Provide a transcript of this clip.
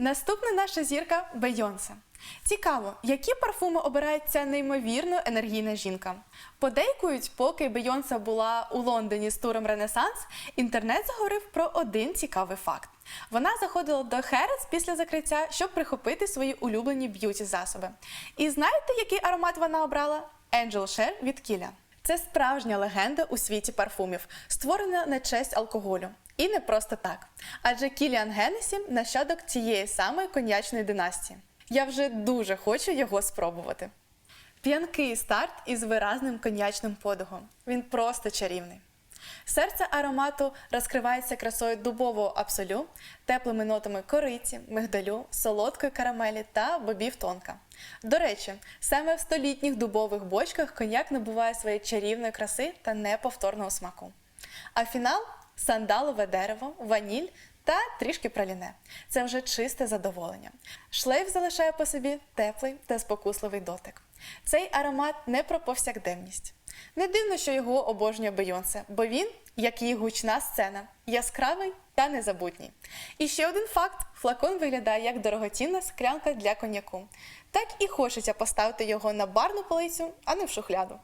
Наступна наша зірка Бейонсе. Цікаво, які парфуми обирає ця неймовірно енергійна жінка. Подейкують, поки Бейонсе була у Лондоні з туром Ренесанс, інтернет заговорив про один цікавий факт. Вона заходила до Херес після закриття, щоб прихопити свої улюблені б'юті засоби. І знаєте, який аромат вона обрала? Angel Share від Кіля. Це справжня легенда у світі парфумів, створена на честь алкоголю. І не просто так. Адже Кіліан Геннесі – нащадок цієї самої коньячної династії. Я вже дуже хочу його спробувати. П'янкий старт із виразним коньячним подихом. Він просто чарівний. Серце аромату розкривається красою дубового абсолю, теплими нотами кориці, мигдалю, солодкої карамелі та бобів тонка. До речі, саме в столітніх дубових бочках коньяк набуває своєї чарівної краси та неповторного смаку. А фінал сандалове дерево, ваніль та трішки праліне. Це вже чисте задоволення. Шлейф залишає по собі теплий та спокусливий дотик. Цей аромат не про повсякденність. Не дивно, що його обожнює Бейонсе, бо він, як її гучна сцена, яскравий та незабутній. І ще один факт: флакон виглядає як дорогоцінна склянка для коньяку. Так і хочеться поставити його на барну полицю, а не в шухляду.